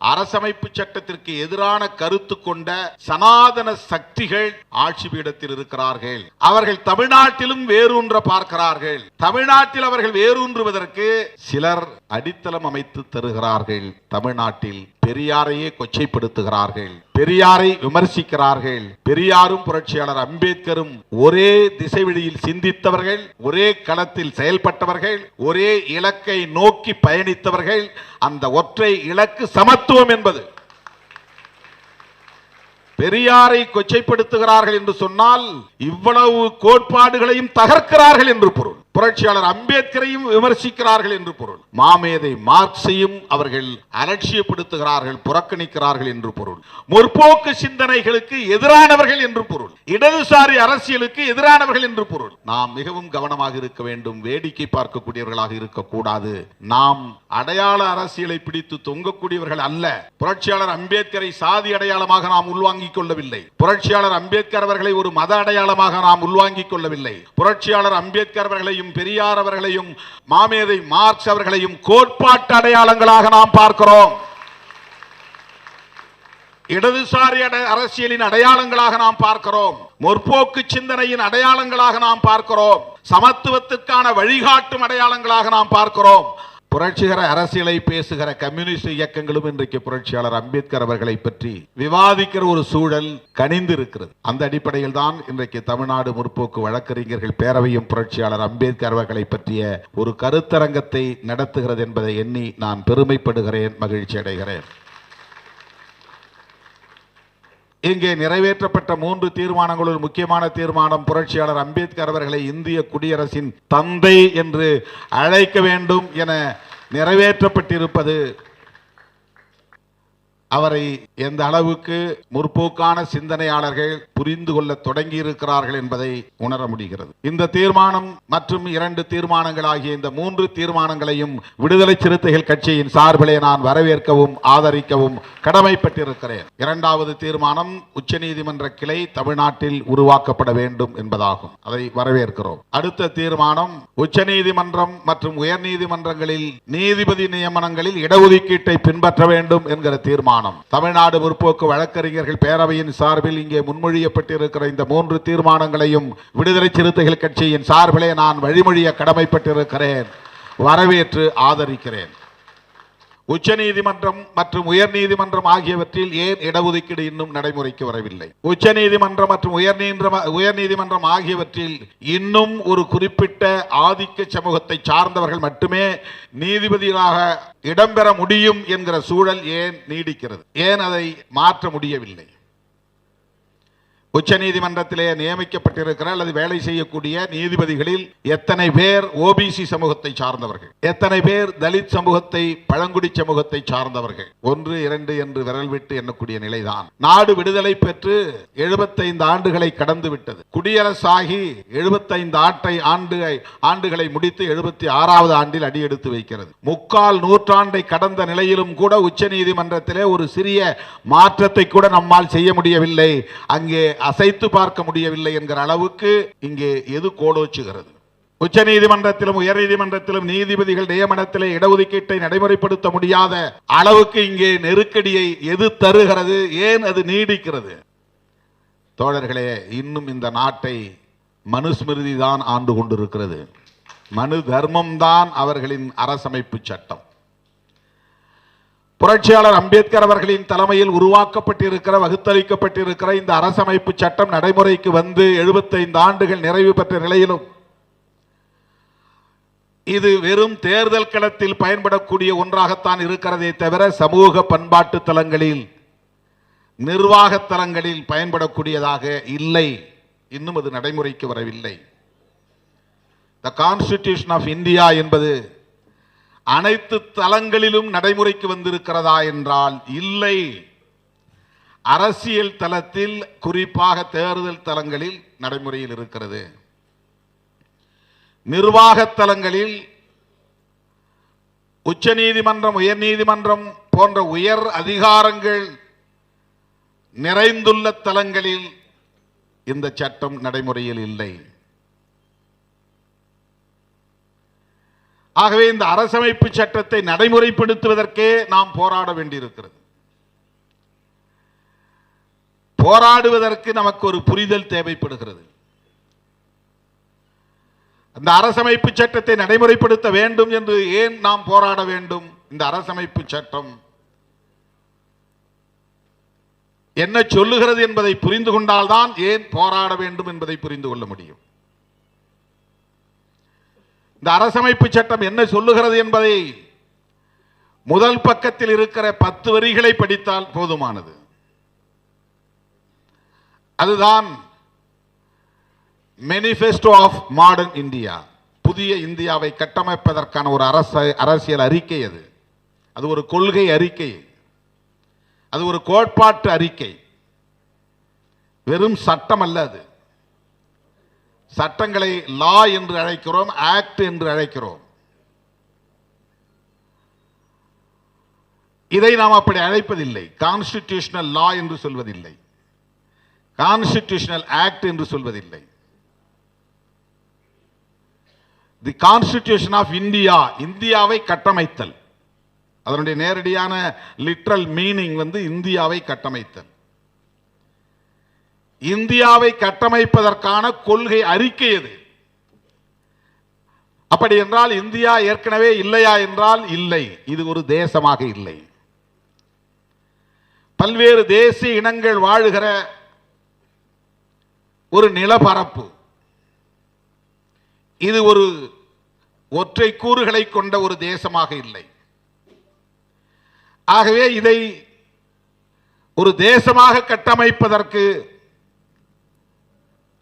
அரசமைப்பு சட்டத்திற்கு எதிரான கருத்து கொண்ட சனாதன சக்திகள் ஆட்சி பீடத்தில் இருக்கிறார்கள். அவர்கள் தமிழ்நாட்டிலும் வேரூன்ற பார்க்கிறார்கள். தமிழ்நாட்டில் அவர்கள் வேரூன்றுவதற்கு சிலர் அடித்தளம் அமைத்து தருகிறார்கள். தமிழ்நாட்டில் பெரியாரையே கொச்சைப்படுத்துகிறார்கள். பெரியாரை விமர்சிக்கிறார்கள். பெரியாரும் புரட்சியாளர் அம்பேத்கரும் ஒரே திசைவெளியில் சிந்தித்தவர்கள் ஒரே களத்தில் செயல்பட்டவர்கள் ஒரே இலக்கை நோக்கி பயணித்தவர்கள் அந்த ஒற்றை இலக்கு சமத்துவம் என்பது. பெரியாரை கொச்சைப்படுத்துகிறார்கள் என்று சொன்னால் இவ்வளவு கோட்பாடுகளையும் தகர்க்கிறார்கள் என்று பொருள். புரட்சியாளர் அம்பேத்கரையும் விமர்சிக்கிறார்கள் என்று பொருள். மாமேதை மார்க்சையும் அவர்கள் அலட்சியப்படுத்துகிறார்கள் புறக்கணிக்கிறார்கள் என்று பொருள். முற்போக்கு சிந்தனைகளுக்கு எதிரானவர்கள் என்று பொருள். இடதுசாரி அரசியலுக்கு எதிரானவர்கள் என்று பொருள். நாம் மிகவும் கவனமாக இருக்க வேண்டும் வேடிக்கை பார்க்கக்கூடியவர்களாக இருக்கக்கூடாது. நாம் அடையாள அரசியலை பிடித்து தொங்கக்கூடியவர்கள் அல்ல. புரட்சியாளர் அம்பேத்கரை சாதி அடையாளமாக நாம் உள்வாங்கிக் கொள்ளவில்லை. புரட்சியாளர் அம்பேத்கர் அவர்களை ஒரு மத அடையாளமாக நாம் உள்வாங்கிக் கொள்ளவில்லை. புரட்சியாளர் அம்பேத்கர் அவர்களை அவர்களையும் பெரியார் அவர்களையும் மாமேதை மார்க்ஸ் அவர்களையும் கோட்பாட்டு அடையாளங்களாக நாம் பார்க்கிறோம். இடதுசாரி அட- அரசியலின் அடையாளங்களாக நாம் பார்க்கிறோம். முற்போக்கு சிந்தனையின் அடையாளங்களாக நாம் பார்க்கிறோம். சமத்துவத்திற்கான வழிகாட்டும் அடையாளங்களாக நாம் பார்க்கிறோம். புரட்சிகர அரசியலை பேசுகிற கம்யூனிஸ்ட் இயக்கங்களும் இன்றைக்கு புரட்சியாளர் அம்பேத்கர் அவர்களை பற்றி விவாதிக்கிற ஒரு சூழல் கனிந்து இருக்கிறது அந்த அடிப்படையில் தான் இன்றைக்கு தமிழ்நாடு முற்போக்கு வழக்கறிஞர்கள் பேரவையும் புரட்சியாளர் அம்பேத்கர் அவர்களை பற்றிய ஒரு கருத்தரங்கத்தை நடத்துகிறது என்பதை எண்ணி நான் பெருமைப்படுகிறேன் மகிழ்ச்சி அடைகிறேன் இங்கே நிறைவேற்றப்பட்ட மூன்று தீர்மானங்களுள் முக்கியமான தீர்மானம் புரட்சியாளர் அம்பேத்கர் அவர்களை இந்திய குடியரசின் தந்தை என்று அழைக்க வேண்டும் என நிறைவேற்றப்பட்டிருப்பது. அவரை எந்த அளவுக்கு முற்போக்கான சிந்தனையாளர்கள் புரிந்து கொள்ள தொடங்கி இருக்கிறார்கள் என்பதை உணர முடிகிறது. இந்த தீர்மானம் மற்றும் இரண்டு தீர்மானங்கள் ஆகிய இந்த மூன்று தீர்மானங்களையும் விடுதலை சிறுத்தைகள் கட்சியின் சார்பிலே நான் வரவேற்கவும் ஆதரிக்கவும் கடமைப்பட்டிருக்கிறேன். இரண்டாவது தீர்மானம் உச்சநீதிமன்ற கிளை தமிழ்நாட்டில் உருவாக்கப்பட வேண்டும் என்பதாகும். அதை வரவேற்கிறோம். அடுத்த தீர்மானம் உச்சநீதிமன்றம் மற்றும் உயர்நீதிமன்றங்களில் நீதிபதி நியமனங்களில் இடஒதுக்கீட்டை பின்பற்ற வேண்டும் என்கிற தீர்மானம். தமிழ்நாடு முற்போக்கு வழக்கறிஞர்கள் பேரவையின் சார்பில் இங்கே முன்மொழியப்பட்டிருக்கிற இந்த மூன்று தீர்மானங்களையும் விடுதலை சிறுத்தைகள் கட்சியின் சார்பிலே நான் வழிமொழிய கடமைப்பட்டிருக்கிறேன். வரவேற்று ஆதரிக்கிறேன். உச்சநீதிமன்றம் மற்றும் உயர்நீதிமன்றம் ஆகியவற்றில் ஏன் இடஒதுக்கீடு இன்னும் நடைமுறைக்கு வரவில்லை? உச்சநீதிமன்றம் மற்றும் உயர்நீதிம உயர்நீதிமன்றம் ஆகியவற்றில் இன்னும் ஒரு குறிப்பிட்ட ஆதிக்க சமூகத்தை சார்ந்தவர்கள் மட்டுமே நீதிபதிகளாக இடம்பெற முடியும் என்கிற சூழல் ஏன் நீடிக்கிறது? ஏன் அதை மாற்ற முடியவில்லை? உச்சநீதிமன்றத்திலே நியமிக்கப்பட்டிருக்கிற அல்லது வேலை செய்யக்கூடிய நீதிபதிகளில் எத்தனை பேர் ஓபிசி சமூகத்தை சார்ந்தவர்கள்? எத்தனை பேர் தலித் சமூகத்தை பழங்குடி சமூகத்தை சார்ந்தவர்கள்? ஒன்று இரண்டு என்று விரல் விட்டு எண்ணக்கூடிய நிலைதான். நாடு விடுதலை பெற்று எழுபத்தைந்து ஆண்டுகளை கடந்து விட்டது. குடியரசாகி எழுபத்தைந்து ஆட்டை ஆண்டு ஆண்டுகளை முடித்து எழுபத்தி ஆறாவது ஆண்டில் அடியெடுத்து வைக்கிறது. முக்கால் நூற்றாண்டை கடந்த நிலையிலும் கூட உச்சநீதிமன்றத்திலே ஒரு சிறிய மாற்றத்தை கூட நம்மால் செய்ய முடியவில்லை. அங்கே அசைத்து பார்க்க முடியவில்லை என்கிற அளவுக்கு இங்கே எது கோலோச்சுகிறது? உச்ச நீதிமன்றத்திலும் உயர் நீதிமன்றத்திலும் நீதிபதிகள் நியமனத்திலே இடஒதுக்கீட்டை நடைமுறைப்படுத்த முடியாத அளவுக்கு இங்கே நெருக்கடியை எது தருகிறது? ஏன் அது நீடிக்கிறது? தோழர்களே இன்னும் இந்த நாட்டை மனுஸ்மிருதி தான் ஆண்டு கொண்டிருக்கிறது. மனு தர்மம் தான் அவர்களின் அரசமைப்பு சட்டம். புரட்சியாளர் அம்பேத்கர் அவர்களின் தலைமையில் உருவாக்கப்பட்டிருக்கிற வகுத்தளிக்கப்பட்டிருக்கிற இந்த அரசமைப்பு சட்டம் நடைமுறைக்கு வந்து 75 ஆண்டுகள் நிறைவு பெற்ற நிலையிலும் இது வெறும் தேர்தல் களத்தில் பயன்படக்கூடிய ஒன்றாகத்தான் இருக்கிறதே தவிர சமூக பண்பாட்டு தலங்களில் நிர்வாக தலங்களில் பயன்படக்கூடியதாக இல்லை. இன்னும் அது நடைமுறைக்கு வரவில்லை. த கான்ஸ்டிடியூஷன் ஆஃப் இந்தியா என்பது அனைத்து தலங்களிலும் நடைமுறைக்கு வந்திருக்கிறதா என்றால் இல்லை. அரசியல் தளத்தில் குறிப்பாக தேர்தல் தலங்களில் நடைமுறையில் இருக்கிறது. நிர்வாக தலங்களில் உச்சநீதிமன்றம் உயர்நீதிமன்றம் போன்ற உயர் அதிகாரங்கள் நிறைந்துள்ள தலங்களில் இந்த சட்டம் நடைமுறையில் இல்லை. ஆகவே இந்த அரசமைப்பு சட்டத்தை நடைமுறைப்படுத்துவதற்கே நாம் போராட வேண்டியிருக்கிறது. போராடுவதற்கு நமக்கு ஒரு புரிதல் தேவைப்படுகிறது. அந்த அரசமைப்பு சட்டத்தை நடைமுறைப்படுத்த வேண்டும் என்று ஏன் நாம் போராட வேண்டும்? இந்த அரசமைப்பு சட்டம் என்ன சொல்லுகிறது என்பதை புரிந்து கொண்டால்தான் ஏன் போராட வேண்டும் என்பதை புரிந்து கொள்ள முடியும். இந்த அரசமைப்பு சட்டம் என்ன சொல்லுகிறது என்பதை முதல் பக்கத்தில் இருக்கிற பத்து வரிகளை படித்தால் போதுமானது. அதுதான் மெனிஃபெஸ்டோ ஆஃப் மாடர்ன் இந்தியா புதிய இந்தியாவை கட்டமைப்பதற்கான ஒரு அரச அரசியல் அறிக்கை அது. அது ஒரு கொள்கை அறிக்கை. அது ஒரு கோட்பாட்டு அறிக்கை. வெறும் சட்டம் அல்ல அது. சட்டங்களை லா என்று அழைக்கிறோம் ஆக்ட் என்று அழைக்கிறோம். இதை நாம் அப்படி அழைப்பதில்லை. கான்ஸ்டிடியூஷனல் லா என்று சொல்வதில்லை. கான்ஸ்டிடியூஷனல் ஆக்ட் என்று சொல்வதில்லை. தி கான்ஸ்டிடியூஷன் ஆஃப் இந்தியா இந்தியாவை கட்டமைத்தல். அதனுடைய நேரடியான லிட்ரல் மீனிங் வந்து இந்தியாவை கட்டமைத்தல். இந்தியாவை கட்டமைப்பதற்கான கொள்கை அறிக்கை எது? அப்படி என்றால் இந்தியா ஏற்கனவே இல்லையா என்றால் இல்லை. இது ஒரு தேசமாக இல்லை. பல்வேறு தேசிய இனங்கள் வாழுகிற ஒரு நிலப்பரப்பு. இது ஒரு ஒற்றை கூறுகளை கொண்ட ஒரு தேசமாக இல்லை. ஆகவே இதை ஒரு தேசமாக கட்டமைப்பதற்கு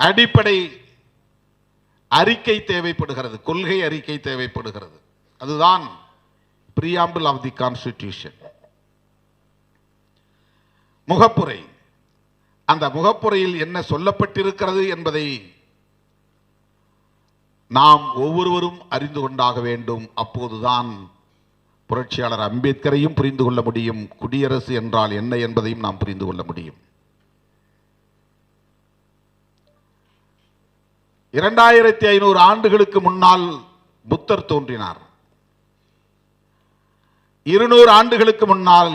அடிப்படை அறிக்கை தேவைப்படுகிறது கொள்கை அறிக்கை தேவைப்படுகிறது. அதுதான் பிரியாம்பிள் ஆஃப் தி கான்ஸ்டிடியூஷன் முகப்புரை. அந்த முகப்புரையில் என்ன சொல்லப்பட்டிருக்கிறது என்பதை நாம் ஒவ்வொருவரும் அறிந்து கொண்டாக வேண்டும். அப்போதுதான் புரட்சியாளர் அம்பேத்கரையும் புரிந்து கொள்ள முடியும். குடியரசு என்றால் என்ன என்பதையும் நாம் புரிந்து கொள்ள முடியும். இரண்டாயிரத்தி ஐநூறு ஆண்டுகளுக்கு முன்னால் புத்தர் தோன்றினார். இருநூறு ஆண்டுகளுக்கு முன்னால்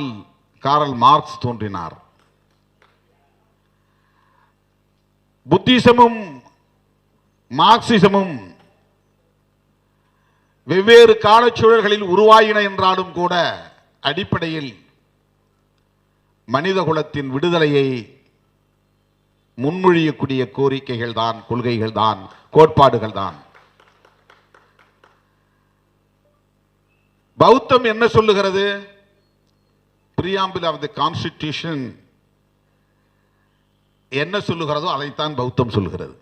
காரல் மார்க்ஸ் தோன்றினார். புத்திசமும் மார்க்சிசமும் வெவ்வேறு காலச்சூழல்களில் உருவாயின என்றாலும் கூட அடிப்படையில் மனித குலத்தின் விடுதலையை முன்மொழியக்கூடிய கோரிக்கைகள் தான் கொள்கைகள் தான் கோட்பாடுகள் தான் பௌத்தம் என்ன சொல்லுகிறது? பிரியாம்பில் ஆஃப் தி கான்ஸ்டிடியூஷன் என்ன சொல்லுகிறதோ அதைத்தான் பௌத்தம் சொல்லுகிறது.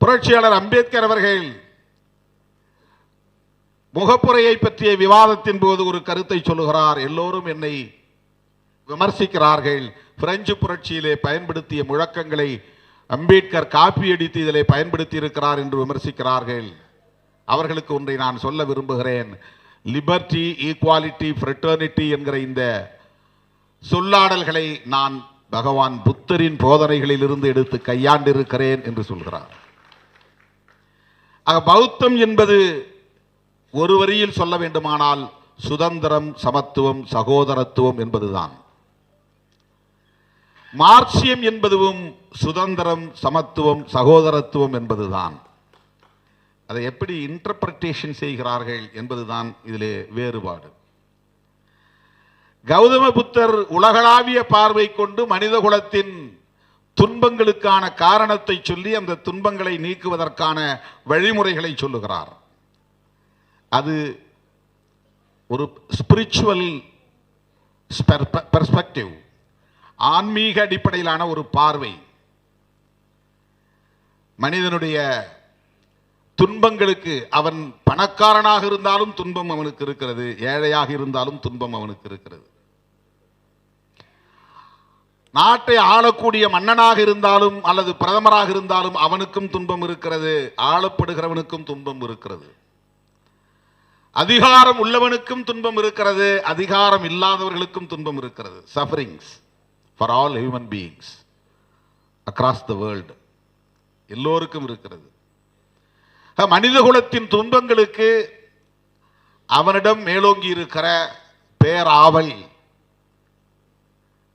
புரட்சியாளர் அம்பேத்கர் அவர்கள் முகப்புரையை பற்றிய விவாதத்தின் போது ஒரு கருத்தை சொல்லுகிறார். எல்லோரும் என்னை விமர்சிக்கிறார்கள். பிரெஞ்சு புரட்சியிலே பயன்படுத்திய முழக்கங்களை அம்பேத்கர் காப்பியடித்து இதிலே பயன்படுத்தி இருக்கிறார் என்று விமர்சிக்கிறார்கள். அவர்களுக்கு ஒன்றை நான் சொல்ல விரும்புகிறேன். லிபர்ட்டி ஈக்குவாலிட்டி ஃப்ரெட்டர்னிட்டி என்கிற இந்த சொல்லாடல்களை நான் பகவான் புத்தரின் போதனைகளிலிருந்து எடுத்து கையாண்டிருக்கிறேன் என்று சொல்கிறார். ஆக பௌத்தம் என்பது ஒரு வரியில் சொல்ல வேண்டுமானால் சுதந்திரம் சமத்துவம் சகோதரத்துவம் என்பதுதான். மார்க்சியம் என்பதும் சுதந்திரம் சமத்துவம் சகோதரத்துவம் என்பதுதான். அதை எப்படி இன்டர்பிரட்டேஷன் செய்கிறார்கள் என்பதுதான் இதிலே வேறுபாடு. கௌதம புத்தர் உலகளாவிய பார்வை கொண்டு மனித குலத்தின் துன்பங்களுக்கான காரணத்தை சொல்லி அந்த துன்பங்களை நீக்குவதற்கான வழிமுறைகளை சொல்லுகிறார். அது ஒரு ஸ்பிரிச்சுவல் பெர்ஸ்பெக்டிவ் ஆன்மீக அடிப்படையிலான ஒரு பார்வை. மனிதனுடைய துன்பங்களுக்கு அவன் பணக்காரனாக இருந்தாலும் துன்பம் அவனுக்கு இருக்கிறது ஏழையாக இருந்தாலும் துன்பம் அவனுக்கு இருக்கிறது. நாட்டை ஆளக்கூடிய மன்னனாக இருந்தாலும் அல்லது பிரதமராக இருந்தாலும் அவனுக்கும் துன்பம் இருக்கிறது ஆளப்படுகிறவனுக்கும் துன்பம் இருக்கிறது. அதிகாரம் உள்ளவனுக்கும் துன்பம் இருக்கிறது அதிகாரம் இல்லாதவர்களுக்கும் துன்பம் இருக்கிறது. Sufferings for all human beings across the world எல்லோருக்கும் இருக்கிறது. மனித குலத்தின் துன்பங்களுக்கு அவனிடம் மேலோங்கி இருக்கிற பேராவல்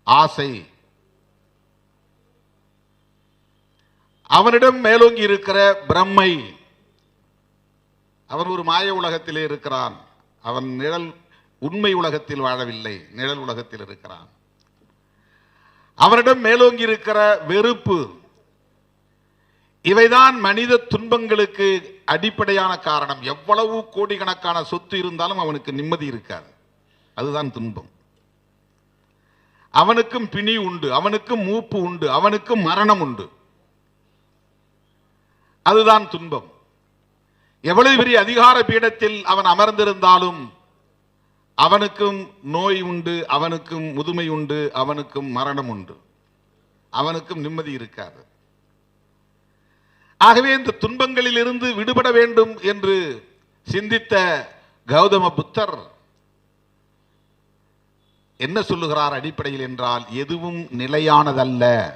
ஆசை அவனிடம் மேலோங்கி இருக்கிற பிரம்மை அவன் ஒரு மாய உலகத்திலே இருக்கிறான். அவன் நிழல் உண்மை உலகத்தில் வாழவில்லை நிழல் உலகத்தில் இருக்கிறான். அவரிடம் மேலோங்கி இருக்கிற வெறுப்பு இவைதான் மனித துன்பங்களுக்கு அடிப்படையான காரணம். எவ்வளவு கோடிக்கணக்கான சொத்து இருந்தாலும் அவனுக்கு நிம்மதி இருக்காது. அதுதான் துன்பம். அவனுக்கும் பிணி உண்டு அவனுக்கும் மூப்பு உண்டு அவனுக்கும் மரணம் உண்டு. அதுதான் துன்பம். எவ்வளவு பெரிய அதிகார பீடத்தில் அவன் அமர்ந்திருந்தாலும் அவனுக்கும் நோய் உண்டு அவனுக்கும் முதுமை உண்டு அவனுக்கும் மரணம் உண்டு. அவனுக்கும் நிம்மதி இருக்காது. ஆகவே இந்த துன்பங்களில் இருந்து விடுபட வேண்டும் என்று சிந்தித்த கௌதம புத்தர் என்ன சொல்லுகிறார் அடிப்படையில் என்றால் எதுவும் நிலையானதல்ல.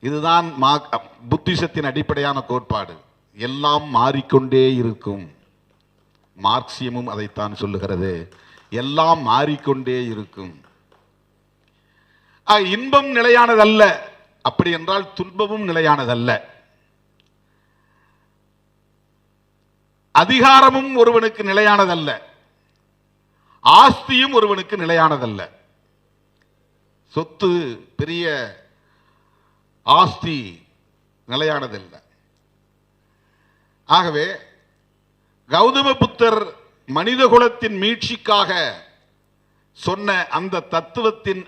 இதுதான் புத்திசத்தின் அடிப்படையான கோட்பாடு. எல்லாம் மாறிக்கொண்டே இருக்கும். மார்க்சியமும் அதைத்தான் சொல்லுகிறது. எல்லாம் மாறிக்கொண்டே இருக்கும். இன்பம் நிலையானதல்ல. அப்படி என்றால் துன்பமும் நிலையானதல்ல. அதிகாரமும் ஒருவனுக்கு நிலையானதல்ல. ஆஸ்தியும் ஒருவனுக்கு நிலையானதல்ல. சொத்து பெரிய ஆஸ்தி நிலையானதல்ல. ஆகவே கௌதம புத்தர் மனித குலத்தின் மீட்சிக்காக சொன்ன அந்த தத்துவத்தின்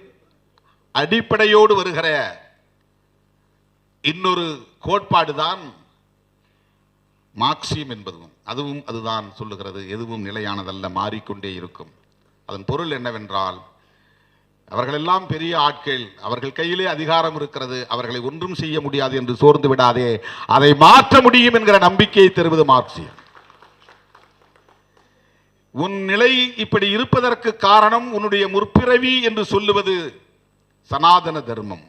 அடிப்படையோடு வருகிற இன்னொரு கோட்பாடுதான் மார்க்சியம் என்பதும். அதுவும் அதுதான் சொல்லுகிறது. எதுவும் நிலையானதல்ல மாறிக்கொண்டே இருக்கும். அதன் பொருள் என்னவென்றால் அவர்களெல்லாம் பெரிய ஆட்கள். அவர்கள் கையிலே அதிகாரம் இருக்கிறது. அவர்களை ஒன்றும் செய்ய முடியாது என்று சோர்ந்து விடாதே. அதை மாற்ற முடியும் என்கிற நம்பிக்கையை தருவது மார்க்சியம். உன் நிலை இப்படி இருப்பதற்கு காரணம் உன்னுடைய முற்பிறவி என்று சொல்லுவது சனாதன தர்மம்.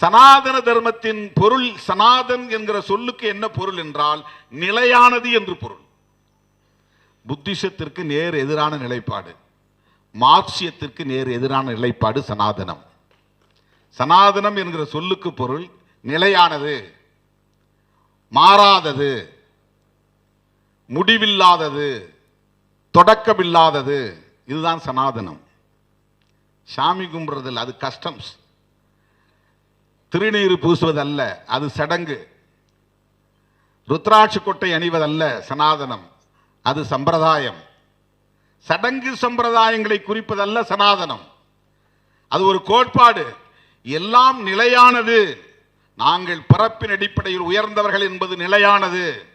சனாதன தர்மத்தின் பொருள் சனாதன் என்கிற சொல்லுக்கு என்ன பொருள் என்றால் நிலையானது என்று பொருள். புத்திசத்திற்கு நேர் எதிரான நிலைப்பாடு. மார்க்சியத்திற்கு நேர் எதிரான நிலைப்பாடு சனாதனம். சனாதனம் என்கிற சொல்லுக்கு பொருள் நிலையானது மாறாதது முடிவில்லாதது தொடக்கமில்லாதது. இதுதான் சனாதனம். சாமி கும்பிடுறதில்ல அது கஸ்டம்ஸ் திருநீர் பூசுவதல்ல அது சடங்கு. ருத்ராட்சி கொட்டை அணிவதல்ல சனாதனம். அது சம்பிரதாயம். சடங்கு சம்பிரதாயங்களை குறிப்பதல்ல சனாதனம். அது ஒரு கோட்பாடு. எல்லாம் நிலையானது. நாங்கள் பிறப்பின் அடிப்படையில் உயர்ந்தவர்கள் என்பது நிலையானது.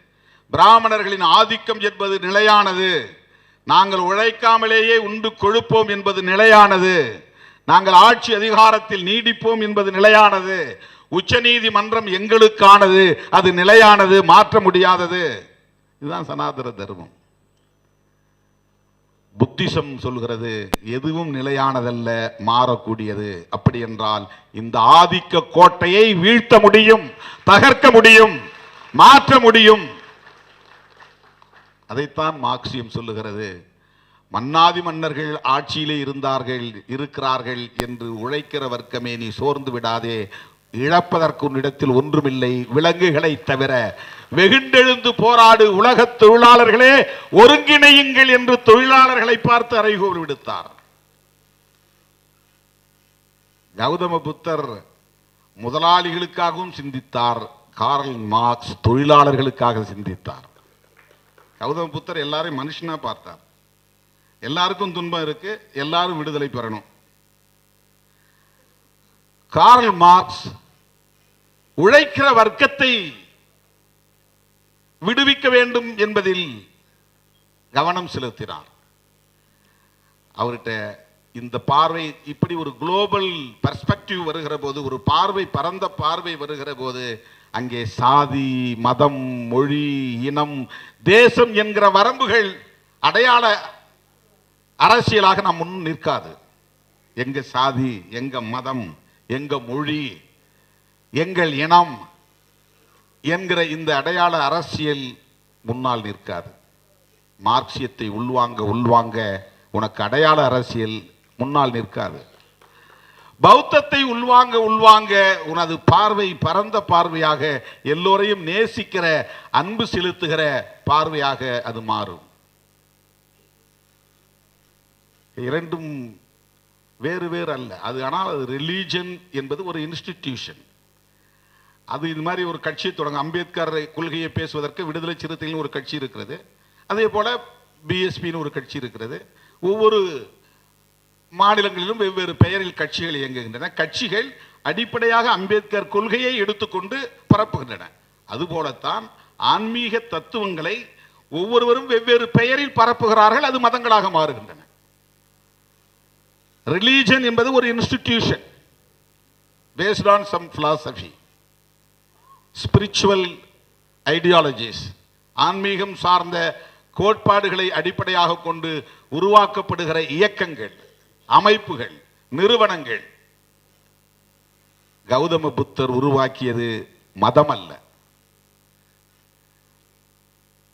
பிராமணர்களின் ஆதிக்கம் என்பது நிலையானது. நாங்கள் உழைக்காமலேயே உண்டு கொழுப்போம் என்பது நிலையானது. நாங்கள் ஆட்சி அதிகாரத்தில் நீடிப்போம் என்பது நிலையானது. உச்சநீதிமன்றம் எங்களுக்கானது. அது நிலையானது. மாற்ற முடியாதது. இதுதான் சனாதன தர்மம். புத்திசம் சொல்கிறது எதுவும் நிலையானதல்ல மாறக்கூடியது. அப்படி என்றால் இந்த ஆதிக்க கோட்டையை வீழ்த்த முடியும் தகர்க்க முடியும் மாற்ற முடியும். அதைத்தான் மார்க்சியம் சொல்லுகிறது. மன்னாதி மன்னர்கள் ஆட்சியிலே இருந்தார்கள் இருக்கிறார்கள் என்று உழைக்கிற வர்க்கமே நீ சோர்ந்து விடாதே. இழப்பதற்கு உன்னிடத்தில் ஒன்றுமில்லை. விலங்குகளை தவிர வெகுண்டெழுந்து போராடு உலகத் தொழிலாளர்களே ஒருங்கிணையுங்கள் என்று தொழிலாளர்களை பார்த்து அறைகோல் விடுத்தார். கௌதம புத்தர் முதலாளிகளுக்காகவும் சிந்தித்தார். கார்ல் மார்க்ஸ் தொழிலாளர்களுக்காக சிந்தித்தார். கௌதம புத்தர் எல்லாரையும் மனுஷனா பார்த்தார். எல்லாருக்கும் துன்பம் இருக்கு எல்லாரும் விடுதலை பெறணும். கார்ல் மார்க்ஸ் உழைக்கிற வர்க்கத்தை விடுவிக்க வேண்டும் என்பதில் கவனம் செலுத்தினார். அவர்கிட்ட இந்த பார்வை இப்படி ஒரு குளோபல் பர்ஸ்பெக்டிவ் வருகிற போது ஒரு பார்வை பரந்த பார்வை வருகிற போது அங்கே சாதி மதம் மொழி இனம் தேசம் என்கிற வரம்புகள் அடையாள அரசியலாக நாம் முன் நிற்காது. எங்க சாதி எங்க மதம் எங்க மொழி எங்கள் இனம் என்கிற இந்த அடையாள அரசியல் முன்னால் நிற்காது. மார்க்சியத்தை உள்வாங்க உள்வாங்க உனக்கு அடையாள அரசியல் முன்னால் நிற்காது. பௌத்தத்தை உள்வாங்க உள்வாங்க உனது பார்வை பரந்த பார்வையாக எல்லோரையும் நேசிக்கிற அன்பு செலுத்துகிற பார்வையாக அது மாறும். இரண்டும் வேறு வேறு அல்ல. அது ஆனால் அது ரிலீஜன் என்பது ஒரு இன்ஸ்டிடியூஷன் அது இது மாதிரி ஒரு கட்சி தொடங்க அம்பேத்கர் கொள்கையை பேசுவதற்கு விடுதலை சிறுத்தைகள் ஒரு கட்சி இருக்கிறது. அதே போல பிஎஸ்பின்னு ஒரு கட்சி இருக்கிறது. ஒவ்வொரு மாநிலங்களிலும் வெவ்வேறு பெயரில் கட்சிகள் இயங்குகின்றன. கட்சிகள் அடிப்படையாக அம்பேத்கர் கொள்கையை எடுத்துக்கொண்டு பரப்புகின்றன. அதுபோலத்தான் ஆன்மீக தத்துவங்களை ஒவ்வொருவரும் வெவ்வேறு பெயரில் பரப்புகிறார்கள் அது மதங்களாக மாறுகின்றன. ரிலீஜன் என்பது ஒரு institution based on some philosophy spiritual ideologies ஆன்மீகம் சார்ந்த கோட்பாடுகளை அடிப்படையாக கொண்டு உருவாக்கப்படுகிற இயக்கங்கள். அமைப்புகள் நிறுவனங்கள். கௌதம புத்தர் உருவாக்கியது மதம் அல்ல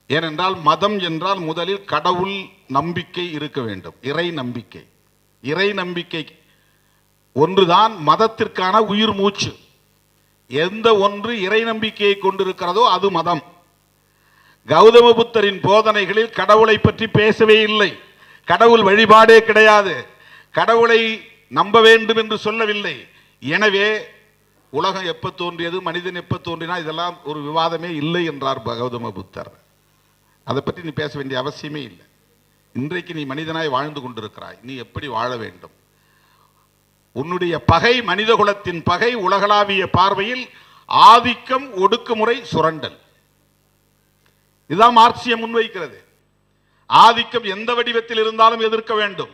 ஏனென்றால் மதம் என்றால் முதலில் கடவுள் நம்பிக்கை இருக்க வேண்டும். இறை நம்பிக்கை. இறை நம்பிக்கை ஒன்றுதான் மதத்திற்கான உயிர் மூச்சு. எந்த ஒன்று இறை நம்பிக்கையை கொண்டிருக்கிறதோ அது மதம். கௌதம புத்தரின் போதனைகளில் கடவுளை பற்றி பேசவே இல்லை. கடவுள் வழிபாடே கிடையாது. கடவுளை நம்ப வேண்டும் என்று சொல்லவில்லை. எனவே உலகம் எப்ப தோன்றியது மனிதன் எப்ப தோன்றினா இதெல்லாம் ஒரு விவாதமே இல்லை என்றார் பகவதம புத்தர். அதை பற்றி நீ பேச வேண்டிய அவசியமே இல்லை. இன்றைக்கு நீ மனிதனாய் வாழ்ந்து கொண்டிருக்கிறாய். நீ எப்படி வாழ வேண்டும்? உன்னுடைய பகை மனித குலத்தின் பகை உலகளாவிய பார்வையில் ஆதிக்கம் ஒடுக்குமுறை சுரண்டல். இதுதான் மார்க்சியம் முன்வைக்கிறது. ஆதிக்கம் எந்த வடிவத்தில் இருந்தாலும் எதிர்க்க வேண்டும்.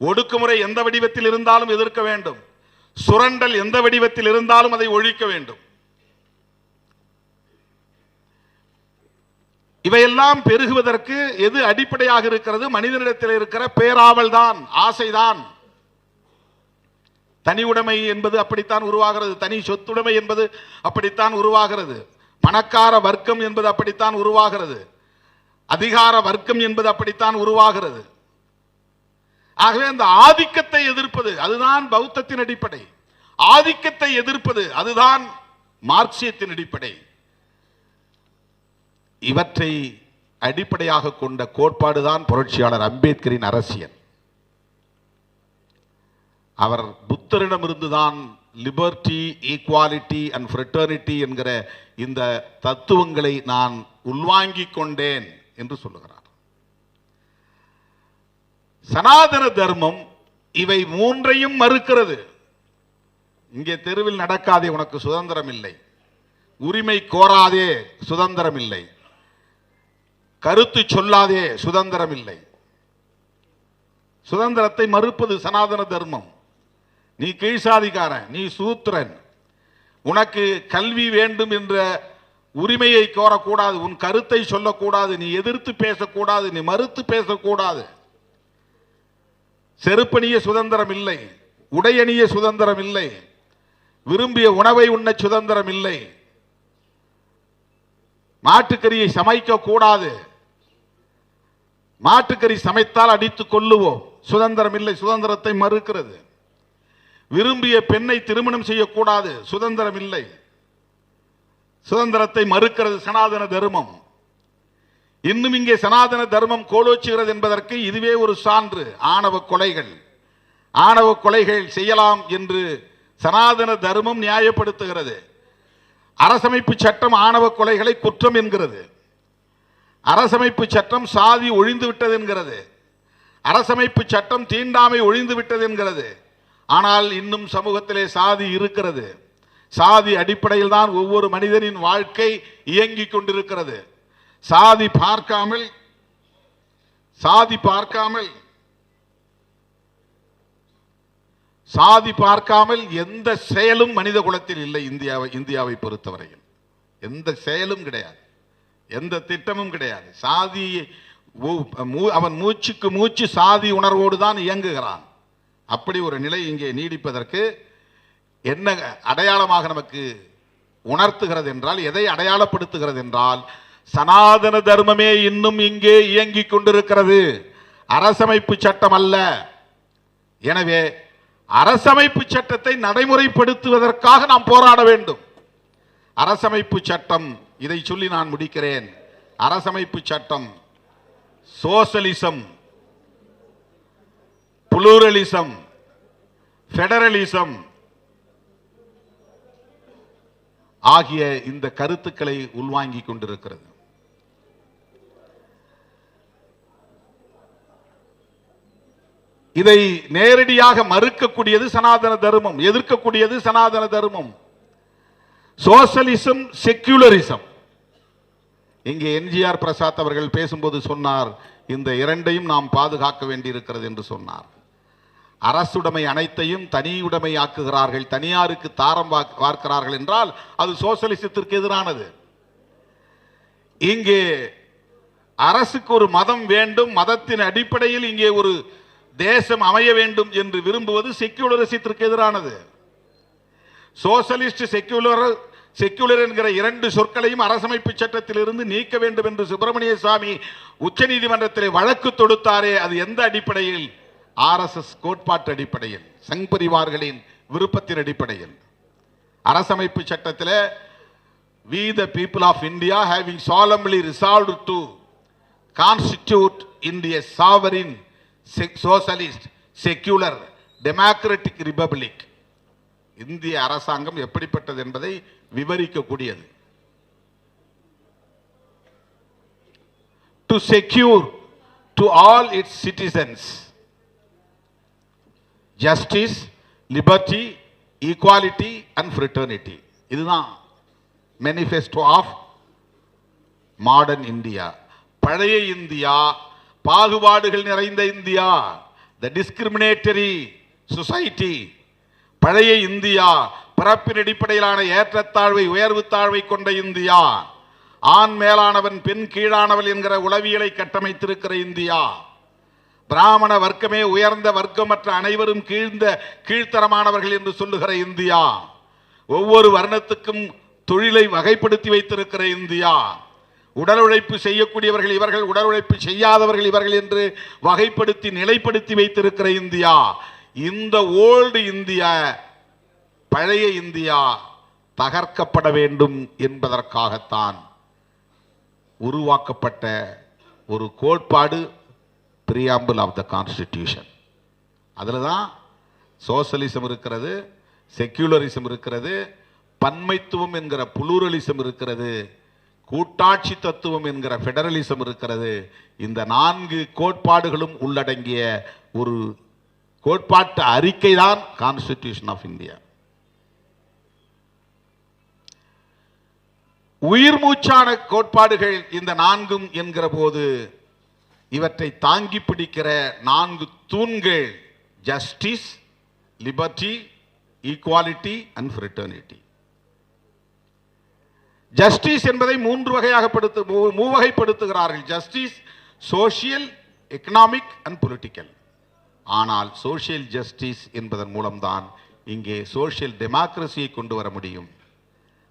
ஒடுக்குமுறை எந்த வடிவத்தில் இருந்தாலும் எதிர்க்க வேண்டும். சுரண்டல் எந்த வடிவத்தில் இருந்தாலும் அதை ஒழிக்க வேண்டும். இவையெல்லாம் பெருகுவதற்கு எது அடிப்படையாக இருக்கிறது? மனிதனிடத்தில் இருக்கிற பேராவல் தான் ஆசைதான். தனி உடைமை என்பது அப்படித்தான் உருவாகிறது. தனி சொத்துடைமை என்பது அப்படித்தான் உருவாகிறது. பணக்கார வர்க்கம் என்பது அப்படித்தான் உருவாகிறது. அதிகார வர்க்கம் என்பது அப்படித்தான் உருவாகிறது. ஆகவே அந்த ஆதிக்கத்தை எதிர்ப்பது அதுதான் பௌத்தத்தின் அடிப்படை. ஆதிக்கத்தை எதிர்ப்பது அதுதான் மார்க்சியத்தின் அடிப்படை. இவற்றை அடிப்படையாக கொண்ட கோட்பாடுதான் புரட்சியாளர் அம்பேத்கரின் அரசியல். அவர் புத்தரிடமிருந்துதான் லிபர்ட்டி ஈக்குவாலிட்டி அண்ட் ஃப்ரெட்டர்னிட்டி என்கிற இந்த தத்துவங்களை நான் உள்வாங்கிக் கொண்டேன் என்று சொல்லுகிறார். சனாதன தர்மம் இவை மூன்றையும் மறுக்கிறது. இங்கே தெருவில் நடக்காதே உனக்கு சுதந்திரம் இல்லை உரிமை கோராதே சுதந்திரம் இல்லை கருத்து சொல்லாதே சுதந்திரம் இல்லை சுதந்திரத்தை மறுப்பது சனாதன தர்மம். நீ கீழ்சாதிக்காரன் நீ சூத்திரன். உனக்கு கல்வி வேண்டும் என்ற உரிமையை கோரக்கூடாது உன் கருத்தை சொல்லக்கூடாது நீ எதிர்த்து பேசக்கூடாது நீ மறுத்து பேசக்கூடாது. செருப்பணிய சுதந்திரம் இல்லை உடையணிய சுதந்திரம் இல்லை விரும்பிய உணவை உண்ண சுதந்திரம் இல்லை மாட்டுக்கறியை சமைக்க கூடாது. மாட்டுக்கறி சமைத்தால் அடித்துக் கொள்ளுவோம். சுதந்திரம் இல்லை சுதந்திரத்தை மறுக்கிறது. விரும்பிய பெண்ணை திருமணம் செய்யக்கூடாது. சுதந்திரம் இல்லை சுதந்திரத்தை மறுக்கிறது சனாதன தர்மம். இன்னும் இங்கே சனாதன தர்மம் கோலோச்சுகிறது என்பதற்கு இதுவே ஒரு சான்று. ஆணவ கொலைகள். ஆணவ கொலைகள் செய்யலாம் என்று சனாதன தர்மம் நியாயப்படுத்துகிறது. அரசமைப்பு சட்டம் ஆணவ கொலைகளை குற்றம் என்கிறது. அரசமைப்பு சட்டம் சாதி ஒழிந்து விட்டது என்கிறது. அரசமைப்பு சட்டம் தீண்டாமை ஒழிந்து விட்டது என்கிறது. ஆனால் இன்னும் சமூகத்திலே சாதி இருக்கிறது. சாதி அடிப்படையில் தான் ஒவ்வொரு மனிதனின் வாழ்க்கை இயங்கிக் கொண்டிருக்கிறது. சாதி பார்க்காமல் சாதி பார்க்காமல் சாதி பார்க்காமல் எந்த செயலும் மனித குலத்தில் இல்லை இந்தியாவை இந்தியாவை பொறுத்தவரையில். எந்த செயலும் கிடையாது. எந்த திட்டமும் கிடையாது. சாதி அவன் மூச்சுக்கு மூச்சு சாதி உணர்வோடு தான் இயங்குகிறான். அப்படி ஒரு நிலை இங்கே நீடிப்பதற்கு என்ன அடையாளமாக நமக்கு உணர்த்துகிறது என்றால் எதை அடையாளப்படுத்துகிறது என்றால் சனாதன தர்மமே இன்னும் இங்கே இயங்கிக் கொண்டிருக்கிறது. அரசமைப்பு சட்டம் அல்ல. எனவே அரசமைப்பு சட்டத்தை நடைமுறைப்படுத்துவதற்காக நாம் போராட வேண்டும். அரசமைப்பு சட்டம் இதை சொல்லி நான் முடிக்கிறேன். அரசமைப்பு சட்டம் சோசலிசம் புளூரலிசம் ஃபெடரலிசம் ஆகிய இந்த கருத்துக்களை உள்வாங்கிக் கொண்டிருக்கிறது. இதை நேரடியாக மறுக்கக்கூடியது சனாதன தர்மம் எதிர்க்கக்கூடியது சனாதன தர்மம். சோசலிசம் செக்யூலரிசம். இங்கே என்ஜிஆர் பிரசாத் அவர்கள் பேசும்போது சொன்னார் இந்த இரண்டையும் நாம் பாதுகாக்க வேண்டியிருக்கிறது என்று சொன்னார். அரசுடைமை அனைத்தையும் தனியுடைமை ஆக்குகிறார்கள் தனியாருக்கு தாரம் பார்க்கிறார்கள் என்றால் அது சோசலிசத்திற்கு எதிரானது. இங்கே அரசுக்கு ஒரு மதம் வேண்டும் மதத்தின் அடிப்படையில் இங்கே ஒரு தேசம் அமைய வேண்டும் என்று விரும்புவது செக்யூலரிசத்திற்கு எதிரானது. சோசலிஸ்ட் செக்யூலர் செக்யூலர் என்கிற இரண்டு சொற்களையும் அரசமைப்பு சட்டத்திலிருந்து நீக்க வேண்டும் என்று சுப்பிரமணிய சாமி உச்சநீதிமன்றத்தில் வழக்கு தொடுத்தாரே அது எந்த அடிப்படையில்? ஆர்எஸ்எஸ் கோட்பாட்டு அடிப்படையில் சங் பரிவார்களின் விருப்பத்தின் அடிப்படையில். அரசமைப்பு சட்டத்தில் we the people of India having solemnly resolve to constitute இந்திய sovereign socialist secular secular, republic இந்திய அரசாங்கம் எப்படிப்பட்டது என்பதை விவரிக்கக்கூடியது. To secure to all its citizens justice liberty equality and fraternity இதுதான் மேனிஃபெஸ்டோ ஆஃப் மாடர்ன் இந்தியா பழைய இந்தியா பாகுபாடுகள் நிறைந்த India the discriminatory society பழைய இந்தியா பிறப்பின் அடிப்படையிலான ஏற்றத்தாழ்வை உயர்வு தாழ்வை கொண்ட இந்தியா ஆண் மேலானவன் பெண் கீழானவள் என்கிற உளவியலை கட்டமைத்திருக்கிற இந்தியா பிராமண வர்க்கமே உயர்ந்த வர்க்கமற்ற அனைவரும் கீழ்ந்த கீழ்த்தரமானவர்கள் என்று சொல்லுகிற இந்தியா ஒவ்வொரு வர்ணத்துக்கும் தொழிலை வகைப்படுத்தி வைத்திருக்கிற இந்தியா உடல் உழைப்பு செய்யக்கூடியவர்கள் இவர்கள் உடல் உழைப்பு செய்யாதவர்கள் இவர்கள் என்று வகைப்படுத்தி நிலைப்படுத்தி வைத்திருக்கிற இந்தியா இந்த ஓல்டு இந்தியா பழைய இந்தியா தகர்க்கப்பட வேண்டும் என்பதற்காகத்தான் உருவாக்கப்பட்ட ஒரு கோட்பாடு பிரியாம்பிள் ஆஃப் த கான்ஸ்டிடியூஷன் அதில் தான் சோசலிசம் இருக்கிறது செக்யூலரிசம் இருக்கிறது பன்மைத்துவம் என்கிற புளூரலிசம் இருக்கிறது. கூட்டாட்சி தத்துவம் என்கிற ஃபெடரலிசம் இருக்கிறது. இந்த நான்கு கோட்பாடுகளும் உள்ளடங்கிய ஒரு கோட்பாட்டு அறிக்கை தான் கான்ஸ்டிடியூஷன் ஆஃப் இந்தியா உயிர் மூச்சான கோட்பாடுகள் இந்த நான்கும் என்கிற போது இவற்றை தாங்கி பிடிக்கிற நான்கு தூண்கள் justice liberty equality and fraternity justice என்பதை மூன்று வகையாக படுத்து மூ- மூவகைப்படுத்துகிறார்கள். Justice social economic and political ஆனால் சோஷியல் ஜஸ்டிஸ் என்பதன் மூலம்தான் இங்கே சோஷியல் டெமோக்ரஸியை கொண்டு வர முடியும்.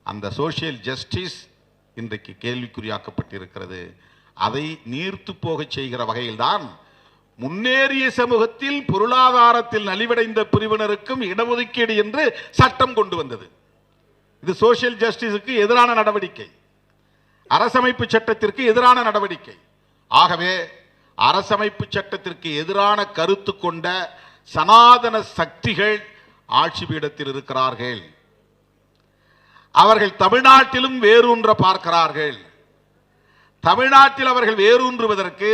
அந்த சோஷியல் ஜஸ்டிஸ் இன்றைக்கு கேள்விக்குறியாக்கப்பட்டிருக்கிறது. அதை நீர்த்து போகச் செய்கிற வகையில்தான் முன்னேறிய சமூகத்தில் பொருளாதாரத்தில் நலிவடைந்த பிரிவினருக்கும் இடஒதுக்கீடு என்று சட்டம் கொண்டு வந்தது. இது சோசியல் ஜஸ்டிஸுக்கு எதிரான நடவடிக்கை. அரசமைப்பு சட்டத்திற்கு எதிரான நடவடிக்கை. ஆகவே அரசமைப்பு சட்டத்திற்கு எதிரான கருத்து கொண்ட சனாதன சக்திகள் ஆட்சி பீடத்தில் இருக்கிறார்கள். அவர்கள் தமிழ்நாட்டிலும் வேரூன்ற பார்க்கிறார்கள். தமிழ்நாட்டில் அவர்கள் வேரூன்றுவதற்கு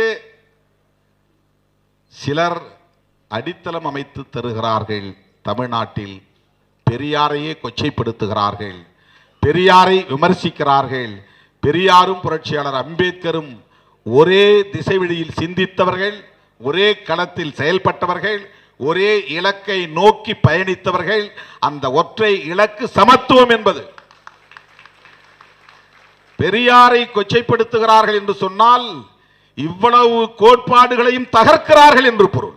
சிலர் அடித்தளம் அமைத்து தருகிறார்கள் தமிழ்நாட்டில். பெரியாரையே கொச்சைப்படுத்துகிறார்கள். பெரியாரை விமர்சிக்கிறார்கள். பெரியாரும் புரட்சியாளர் அம்பேத்கரும் ஒரே திசைவெளியில் சிந்தித்தவர்கள் ஒரே களத்தில் செயல்பட்டவர்கள் ஒரே இலக்கை நோக்கி பயணித்தவர்கள் அந்த ஒற்றை இலக்கு சமத்துவம் என்பது. பெரியாரை கொச்சைப்படுத்துகிறார்கள் என்று சொன்னால் இவ்வளவு கோட்பாடுகளையும் தகர்க்கிறார்கள் என்று பொருள்.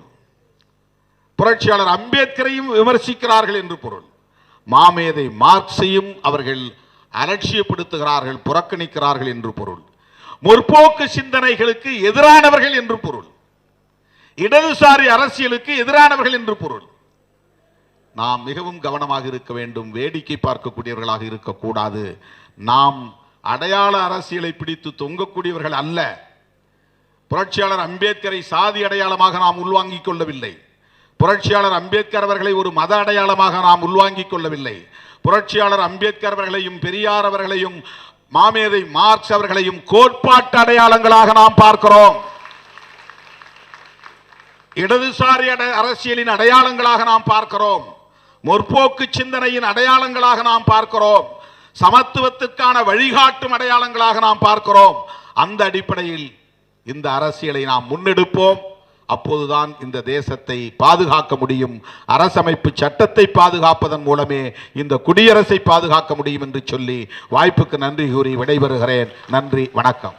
புரட்சியாளர் அம்பேத்கரையும் விமர்சிக்கிறார்கள் என்று பொருள். மாமேதை மார்க்ஸையும் அவர்கள் அலட்சியப்படுத்துகிறார்கள் புறக்கணிக்கிறார்கள் என்று பொருள். முற்போக்கு சிந்தனைகளுக்கு எதிரானவர்கள் என்று பொருள். இடதுசாரி அரசியலுக்கு எதிரானவர்கள் என்று பொருள். நாம் மிகவும் கவனமாக இருக்க வேண்டும் வேடிக்கை பார்க்கக்கூடியவர்களாக இருக்கக்கூடாது. நாம் அடையாள அரசியலை பிடித்து தொங்கக்கூடியவர்கள் அல்ல. புரட்சியாளர் அம்பேத்கரை சாதி அடையாளமாக நாம் உள்வாங்கிக் கொள்ளவில்லை. புரட்சியாளர் அம்பேத்கர் அவர்களை ஒரு மத அடையாளமாக நாம் உள்வாங்கிக் கொள்ளவில்லை. புரட்சியாளர் அம்பேத்கர் அவர்களையும் பெரியார் அவர்களையும் மாமேதை மார்க்ஸ் அவர்களையும் கோட்பாட்டு அடையாளங்களாக நாம் பார்க்கிறோம். இடதுசாரி அட- அரசியலின் அடையாளங்களாக நாம் பார்க்கிறோம். முற்போக்கு சிந்தனையின் அடையாளங்களாக நாம் பார்க்கிறோம். சமத்துவத்துக்கான வழிகாட்டும் அடையாளங்களாக நாம் பார்க்கிறோம். அந்த அடிப்படையில் இந்த அரசியலை நாம் முன்னெடுப்போம். அப்போதுதான் இந்த தேசத்தை பாதுகாக்க முடியும். அரசமைப்பு சட்டத்தை பாதுகாப்பதன் மூலமே இந்த குடியரசை பாதுகாக்க முடியும் என்று சொல்லி வாய்ப்புக்கு நன்றி கூறி விடைபெறுகிறேன். நன்றி வணக்கம்.